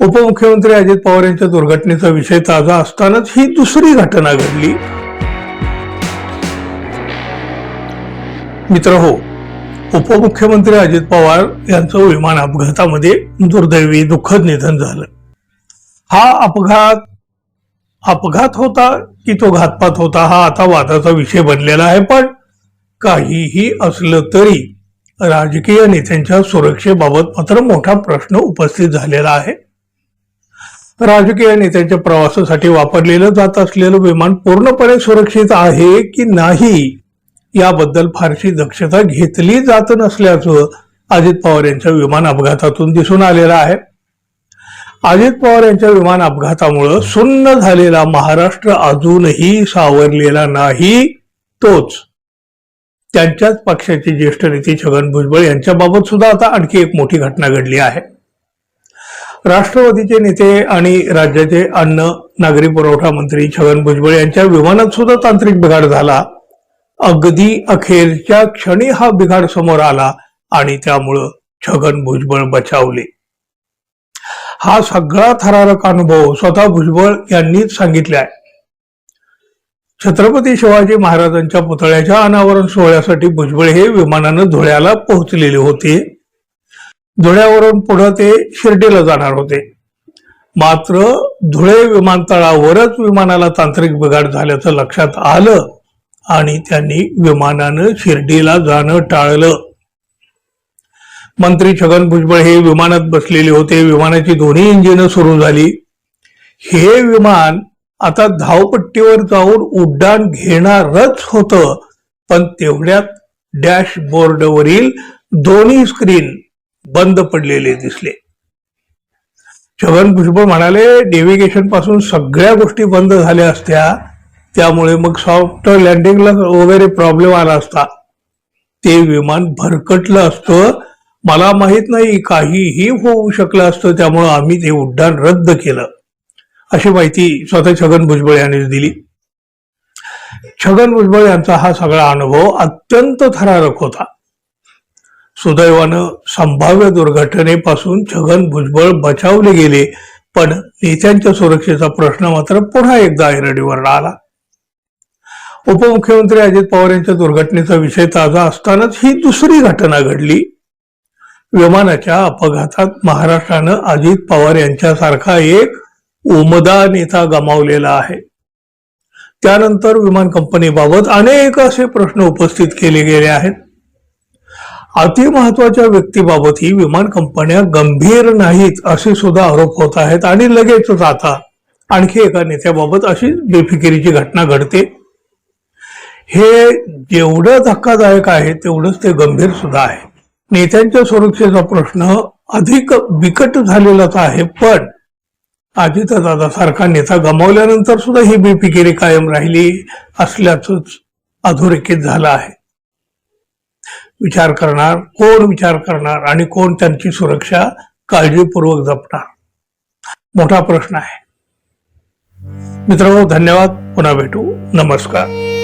उपमुख्यमंत्री अजित पवार यांच्या दुर्घटनेचा विषय ताजा असतानाच ही दुसरी घटना घडली. मित्र हो उपमुख्यमंत्री अजित पवार यांचं विमान अपघातामध्ये दुर्दैवी दुःखद निधन झालं. हा अपघात अपघात होता की तो घातपात होता हा आता वादाचा विषय बनलेला आहे पण काहीही असलं तरी राजकीय नेत्यांच्या सुरक्षेबाबत मात्र मोठा प्रश्न उपस्थित झालेला आहे. राजकीय नेत्यांच्या प्रवासासाठी वापरलेलं जात असलेलं विमान पूर्णपणे सुरक्षित आहे की नाही याबद्दल फारशी दक्षता घेतली जात नसल्याचं अजित पवार यांच्या विमान अपघातातून दिसून आलेलं आहे. अजित पवार यांच्या विमान अपघातामुळं सुन्न झालेला महाराष्ट्र अजूनही सावरलेला नाही तोच त्यांच्याच पक्षाचे ज्येष्ठ नेते छगन भुजबळ यांच्याबाबत सुद्धा आता आणखी एक मोठी घटना घडली आहे. राष्ट्रवादीचे नेते आणि राज्याचे अन्न नागरी पुरवठा मंत्री छगन भुजबळ यांच्या विमानात सुद्धा तांत्रिक बिघाड झाला. अगदी अखेरच्या क्षणी हा बिघाड समोर आला आणि त्यामुळं छगन भुजबळ बचावले. हा सगळा थरारक अनुभव स्वतः भुजबळ यांनीच सांगितलाय. छत्रपती शिवाजी महाराजांच्या पुतळ्याच्या अनावरण सोहळ्यासाठी भुजबळ हे विमानानं धुळ्याला पोहोचलेले होते. धुळ्यावरून पुढे ते शिर्डीला जाणार होते. मात्र धुळे विमानतळावरच विमानाला तांत्रिक बिघाड झाल्याचं लक्षात आलं आणि त्यांनी विमानानं शिर्डीला जाणं टाळलं. मंत्री छगन भुजबळ हे विमानात बसलेले होते. विमानाची दोन्ही इंजिन सुरू झाली. हे विमान आता धावपट्टीवर जाऊन उड्डाण घेणारच होतं पण तेवढ्यात डॅशबोर्डवरील दोन्ही स्क्रीन बंद पडलेले दिसले. छगन भुजबळ म्हणाले डेव्हिगेशनपासून सगळ्या गोष्टी बंद झाल्या असत्या. त्यामुळे मग सॉफ्ट लँडिंगला वगैरे प्रॉब्लेम आला असता. ते विमान भरकटलं असतं. मला माहीत नाही काहीही होऊ शकलं असतं. त्यामुळं आम्ही ते उड्डाण रद्द केलं. अशी माहिती स्वतः छगन भुजबळ यांनी दिली. छगन भुजबळ यांचा हा सगळा अनुभव अत्यंत थरारक होता. सुदैवानं संभाव्य दुर्घटनेपासून छगन भुजबळ बचावले गेले. पण नेत्यांच्या सुरक्षेचा प्रश्न मात्र पुन्हा एकदा ऐरडीवर आला उपमुख्यमंत्री अजित पवार यांच्या दुर्घटनेचा विषय ताजा असतानाच ही दुसरी घटना घडली. विमानाच्या अपघातात महाराष्ट्रानं अजित पवार यांच्यासारखा एक उमदा नेता गमावलेला आहे. त्यानंतर विमान कंपनीबाबत अनेक असे प्रश्न उपस्थित केले गेले आहेत. अतिमहत्वाच्या व्यक्तीबाबतही विमान कंपन्या गंभीर नाहीत असे सुद्धा आरोप होत आहेत आणि लगेचच आता आणखी एका नेत्याबाबत अशी बेफिकिरीची घटना घडते. हे जेवढं धक्कादायक आहे तेवढंच ते गंभीर सुद्धा आहे. नेत्यांच्या सुरक्षेचा प्रश्न अधिक बिकट झालेलाच आहे पण अजितदादा सारखा नेता गमावल्यानंतर सुद्धा ही बेफिकिरी कायम राहिली असल्याच अधोरेखित झालं आहे. विचार करणार कोण विचार करणार आणि कोण त्यांची सुरक्षा काळजीपूर्वक जपणार? मोठा प्रश्न आहे. मित्रांनो धन्यवाद. पुन्हा भेटू. नमस्कार.